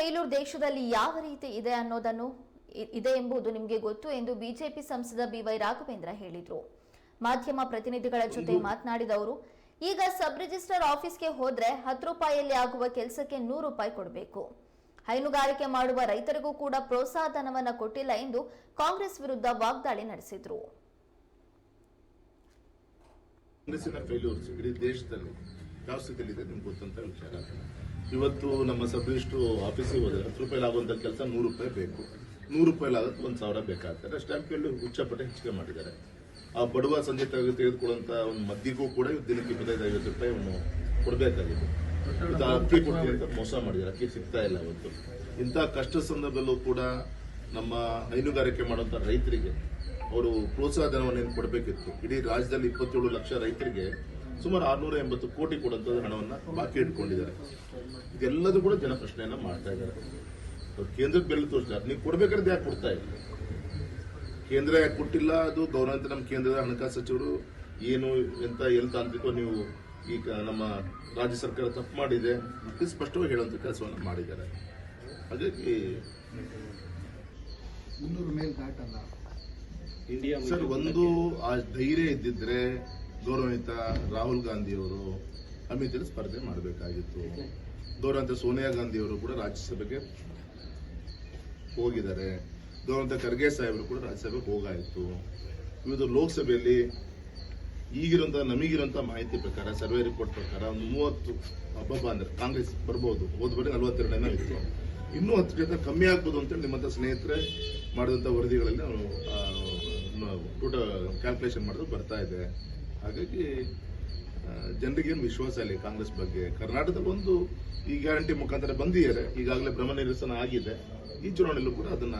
Failure ದೇಶದಲ್ಲಿ ಯಾವ ರೀತಿ ಇದೆ ಅನ್ನೋದನ್ನು ಇದೆ ಎಂಬುದು ನಿಮಗೆ ಗೊತ್ತು ಎಂದು ಬಿಜೆಪಿ ಸಂಸದ ಬಿವೈ ರಾಘವೇಂದ್ರ ಹೇಳಿದರು. ಮಾಧ್ಯಮ ಪ್ರತಿನಿಧಿಗಳ ಜೊತೆ ಮಾತನಾಡಿದ ಅವರು ಈಗ ಸಬ್ ರಿಜಿಸ್ಟರ್ ಆಫೀಸ್ಗೆ ಹೋದ್ರೆ ಹತ್ತು ರೂಪಾಯಿಯಲ್ಲಿ ಆಗುವ ಕೆಲಸಕ್ಕೆ ನೂರು ರೂಪಾಯಿ ಕೊಡಬೇಕು. ಹೈನುಗಾರಿಕೆ ಮಾಡುವ ರೈತರಿಗೂ ಕೂಡ ಪ್ರೋತ್ಸಾಹ ಧನವನ್ನ ಕೊಟ್ಟಿಲ್ಲ ಎಂದು ಕಾಂಗ್ರೆಸ್ ವಿರುದ್ಧ ವಾಗ್ದಾಳಿ ನಡೆಸಿದ್ರು. ಕಾಂಗ್ರೆಸ್ಸಿನ ಫೇಲ್ಯೂರ್ಸ್ ಇಡೀ ದೇಶದಲ್ಲಿ ಯಾವ ನಿಮ್ಗೆ ಗೊತ್ತಂತ ವಿಚಾರ ಇವತ್ತು ನಮ್ಮ ಸಬ್ ರಿಜಿಸ್ಟ್ರು ಆಫೀಸಿಗೆ ಹೋದರೆ ಹತ್ತು ರೂಪಾಯಿ ಆಗುವಂಥ ಕೆಲಸ ನೂರು ರೂಪಾಯಿ ಬೇಕು. ನೂರು ರೂಪಾಯಿ ಆಗೋದು ಒಂದು ಸಾವಿರ ಬೇಕಾಗ್ತದೆ. ಸ್ಟ್ಯಾಂಪ್ ಕೇಳಿ ಉಚ್ಚಪಟ್ಟೆ ಹೆಚ್ಚಿಗೆ ಮಾಡಿದ್ದಾರೆ. ಆ ಬಡವ ಸಂಜೆ ತೆಗೆದು ತೆಗೆದುಕೊಳ್ಳುವಂಥ ಒಂದು ಮದ್ದಿಗೂ ಕೂಡ ಇವತ್ತು ದಿನಕ್ಕೆ ಇಪ್ಪತ್ತೈದು, ಐವತ್ತು ರೂಪಾಯಿ ಅವನು ಕೊಡಬೇಕಾಗಿದೆ. ಅಕ್ಕಿ ಕೊಡ್ತೀವಿ ಅಂತ ಮೋಸ ಮಾಡಿದ್ದಾರೆ. ಅಕ್ಕಿ ಸಿಗ್ತಾ ಇಲ್ಲ ಅವತ್ತು. ಇಂಥ ಕಷ್ಟ ಸಂದರ್ಭದಲ್ಲೂ ಕೂಡ ನಮ್ಮ ಹೈನುಗಾರಿಕೆ ಮಾಡುವಂತ ರೈತರಿಗೆ ಅವರು ಪ್ರೋತ್ಸಾಹ ಧನವನ್ನು ಏನು ಕೊಡಬೇಕಿತ್ತು? ಇಡೀ ರಾಜ್ಯದಲ್ಲಿ ಇಪ್ಪತ್ತೇಳು ಲಕ್ಷ ರೈತರಿಗೆ ಸುಮಾರು ಆರ್ನೂರ ಎಂಬತ್ತು ಕೋಟಿ ಕೊಡುವಂಥದ್ದು ಹಣವನ್ನ ಬಾಕಿ ಇಟ್ಕೊಂಡಿದ್ದಾರೆ. ಇದೆಲ್ಲದೂ ಕೂಡ ಜನ ಪ್ರಶ್ನೆಯನ್ನ ಮಾಡ್ತಾ ಇದ್ದಾರೆ. ಅವ್ರು ಕೇಂದ್ರಕ್ಕೆ ಬೆಲೆ ತೋರಿಸ್ತಾರೆ ನೀವು ಕೊಡ್ಬೇಕಾದ್ರೆ ಯಾಕೆ ಕೊಡ್ತಾ ಇಲ್ಲ? ಕೇಂದ್ರ ಯಾಕೆ ಕೊಟ್ಟಿಲ್ಲ ಅದು? ಗೌರವಂತ ನಮ್ಮ ಕೇಂದ್ರದ ಹಣಕಾಸು ಸಚಿವರು ಏನು ಎಂತ ಎಲ್ಲಿ ತಾಂತ್ರಿಕ ನೀವು ಈಗ ನಮ್ಮ ರಾಜ್ಯ ಸರ್ಕಾರ ತಪ್ಪು ಮಾಡಿದೆ ಅಂತ ಸ್ಪಷ್ಟವಾಗಿ ಹೇಳುವಂತ ಕೆಲಸವನ್ನು ಮಾಡಿದ್ದಾರೆ. ಹಾಗಾಗಿ ಮುನ್ನೂರು ಮೇಲ್ ದಾಟಲ್ಲ? ಇಂಡಿಯಾ ಸರ್ ಒಂದು ಆ ಧೈರ್ಯ ಇದ್ದಿದ್ರೆ ಗೌರವಿತ ರಾಹುಲ್ ಗಾಂಧಿ ಅವರು ಅಮಿತ್ ಸ್ಪರ್ಧೆ ಮಾಡಬೇಕಾಗಿತ್ತು. ಗೌರವಂತ ಸೋನಿಯಾ ಗಾಂಧಿ ಅವರು ಕೂಡ ರಾಜ್ಯಸಭೆಗೆ ಹೋಗಿದ್ದಾರೆ. ಗೌರವಂತ ಖರ್ಗೆ ಸಾಹೇಬರು ಕೂಡ ರಾಜ್ಯಸಭೆಗೆ ಹೋಗಾಯಿತು. ಇವತ್ತು ಲೋಕಸಭೆಯಲ್ಲಿ ಈಗಿರುವಂಥ ನಮಗಿರುವಂಥ ಮಾಹಿತಿ ಪ್ರಕಾರ ಸರ್ವೆ ರಿಪೋರ್ಟ್ ಪ್ರಕಾರ ಒಂದು ಮೂವತ್ತು ಅಬ್ಬಬ್ಬ ಅಂದ್ರೆ ಕಾಂಗ್ರೆಸ್ ಬರ್ಬೋದು. ಹೋದ ಬರೀ ನಲವತ್ತೆರಡನೇ ಇತ್ತು. ಇನ್ನೂ ಹತ್ತು ಜೊತೆ ಕಮ್ಮಿ ಆಗ್ಬೋದು ಅಂತೇಳಿ ನಿಮ್ಮಂತ ಸ್ನೇಹಿತರೆ ಮಾಡಿದಂಥ ವರದಿಗಳಲ್ಲಿ ನಾವು ಟೋಟಲ್ ಕ್ಯಾಲ್ಕುಲೇಷನ್ ಮಾಡಿದ್ರು ಬರ್ತಾ ಇದೆ. ಹಾಗಾಗಿ ಜನರಿಗೆ ಜನರಿಗೇನು ವಿಶ್ವಾಸ ಇಲ್ಲ ಕಾಂಗ್ರೆಸ್ ಬಗ್ಗೆ. ಕರ್ನಾಟಕದಲ್ಲಿ ಒಂದು ಈ ಗ್ಯಾರಂಟಿ ಮುಖಾಂತರ ಬಂದಿದ್ದಾರೆ. ಈಗಾಗಲೇ ಭ್ರಮ ನಿರಸನ ಆಗಿದೆ. ಈ ಚುನಾವಣೆಯಲ್ಲೂ ಕೂಡ ಅದನ್ನ